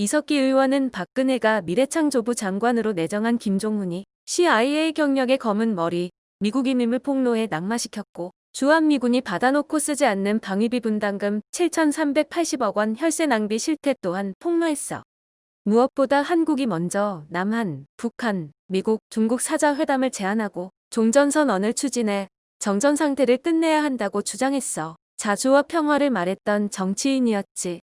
이석기 의원은 박근혜가 미래창조부 장관으로 내정한 김종훈이 CIA 경력의 검은 머리, 미국 이민을 폭로해 낙마시켰고 주한미군이 받아놓고 쓰지 않는 방위비 분담금 7,380억 원 혈세 낭비 실태 또한 폭로했어. 무엇보다 한국이 먼저 남한, 북한, 미국, 중국 사자 회담을 제안하고 종전선언을 추진해 정전 상태를 끝내야 한다고 주장했어. 자주와 평화를 말했던 정치인이었지.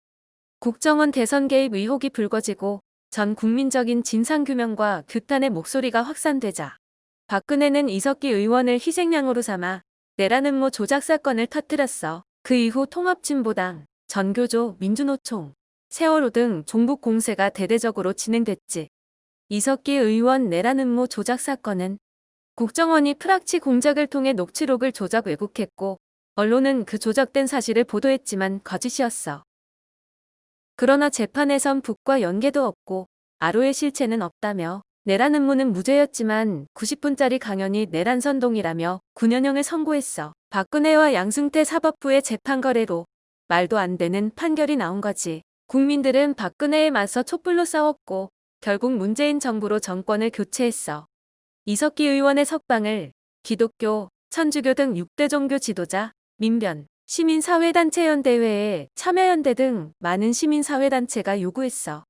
국정원 대선 개입 의혹이 불거지고 전 국민적인 진상규명과 규탄의 목소리가 확산되자 박근혜는 이석기 의원을 희생양으로 삼아 내라는 모 조작 사건을 터뜨렸어. 그 이후 통합진보당, 전교조, 민주노총, 세월호 등 종북 공세가 대대적으로 진행됐지. 이석기 의원 내라는 모 조작 사건은 국정원이 프락치 공작을 통해 녹취록을 조작 왜곡했고 언론은 그 조작된 사실을 보도했지만 거짓이었어. 그러나 재판에선 북과 연계도 없고 아로의 실체는 없다며 내란 음모는 무죄였지만 90분짜리 강연이 내란 선동이라며 9년형을 선고했어. 박근혜와 양승태 사법부의 재판 거래로 말도 안 되는 판결이 나온 거지. 국민들은 박근혜에 맞서 촛불로 싸웠고 결국 문재인 정부로 정권을 교체했어. 이석기 의원의 석방을 기독교, 천주교 등 6대 종교 지도자, 민변, 시민사회단체연대회에 참여연대 등 많은 시민사회단체가 요구했어.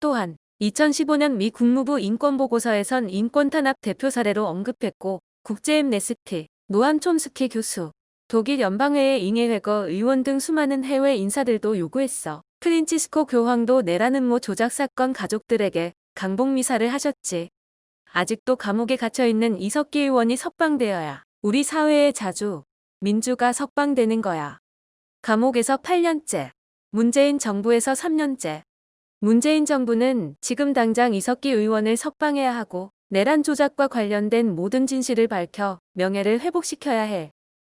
또한 2015년 미 국무부 인권보고서에선 인권탄압 대표 사례로 언급했고 국제엠네스티, 노한 촘스키 교수, 독일 연방회의 잉해회거 의원 등 수많은 해외 인사들도 요구했어. 프린치스코 교황도 내라는 모 조작 사건 가족들에게 강복 미사를 하셨지. 아직도 감옥에 갇혀있는 이석기 의원이 석방되어야 우리 사회에 자주 민주가 석방되는 거야. 감옥에서 8년째, 문재인 정부에서 3년째. 문재인 정부는 지금 당장 이석기 의원을 석방해야 하고 내란 조작과 관련된 모든 진실을 밝혀 명예를 회복시켜야 해.